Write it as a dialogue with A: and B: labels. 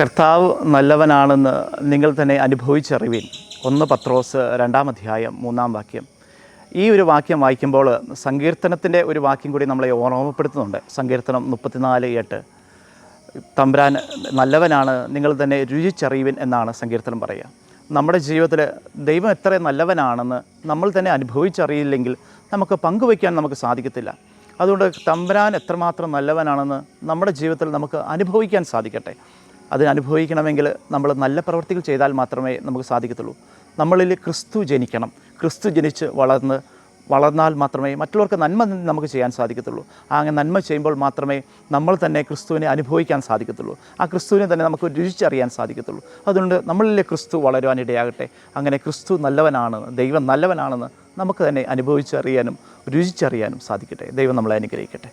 A: കർത്താവ് നല്ലവനാണെന്ന് നിങ്ങൾ തന്നെ അനുഭവിച്ചറിവീൻ. ഒന്ന് പത്രോസ് രണ്ടാം അധ്യായം മൂന്നാം വാക്യം. ഈ ഒരു വാക്യം വായിക്കുമ്പോൾ സങ്കീർത്തനത്തിന്റെ ഒരു വാക്യം കൂടി നമ്മളെ ഓർമ്മപ്പെടുത്തുന്നുണ്ട്. സങ്കീർത്തനം മുപ്പത്തിനാല് എട്ട്. തമ്പ്രാൻ നല്ലവനാണ് നിങ്ങൾ തന്നെ രുചിച്ചറിയുവിൻ എന്നാണ് സങ്കീർത്തനം പറയുക. നമ്മുടെ ജീവിതത്തിൽ ദൈവം എത്ര നല്ലവനാണെന്ന് നമ്മൾ തന്നെ അനുഭവിച്ചറിയില്ലെങ്കിൽ നമുക്ക് പങ്കുവയ്ക്കാൻ നമുക്ക് സാധിക്കത്തില്ല. അതുകൊണ്ട് തമ്പ്രാൻ എത്രമാത്രം നല്ലവനാണെന്ന് നമ്മുടെ ജീവിതത്തിൽ നമുക്ക് അനുഭവിക്കാൻ സാധിക്കട്ടെ. അത് അനുഭവിക്കണമെങ്കിൽ നമ്മൾ നല്ല പ്രവർത്തികൾ ചെയ്താൽ മാത്രമേ നമുക്ക് സാധിക്കത്തുള്ളൂ. നമ്മളിൽ ക്രിസ്തു ജനിക്കണം. ക്രിസ്തു ജനിച്ച് വളർന്ന് വളർന്നാൽ മാത്രമേ മറ്റുള്ളവർക്ക് നന്മ നമുക്ക് ചെയ്യാൻ സാധിക്കത്തുള്ളൂ. ആ അങ്ങനെ നന്മ ചെയ്യുമ്പോൾ മാത്രമേ നമ്മൾ തന്നെ ക്രിസ്തുവിനെ അനുഭവിക്കാൻ സാധിക്കത്തുള്ളൂ. ആ ക്രിസ്തുവിനെ തന്നെ നമുക്ക് രുചിച്ചറിയാൻ സാധിക്കത്തുള്ളൂ. അതുകൊണ്ട് നമ്മളിലെ ക്രിസ്തു വളരുവാൻ ഇടയാകട്ടെ അങ്ങനെ ക്രിസ്തു നല്ലവനാണ് ദൈവം നല്ലവനാണെന്ന് നമുക്ക് തന്നെ അനുഭവിച്ചറിയാനും രുചിച്ചറിയാനും സാധിക്കട്ടെ. ദൈവം നമ്മളെ അനുഗ്രഹിക്കട്ടെ.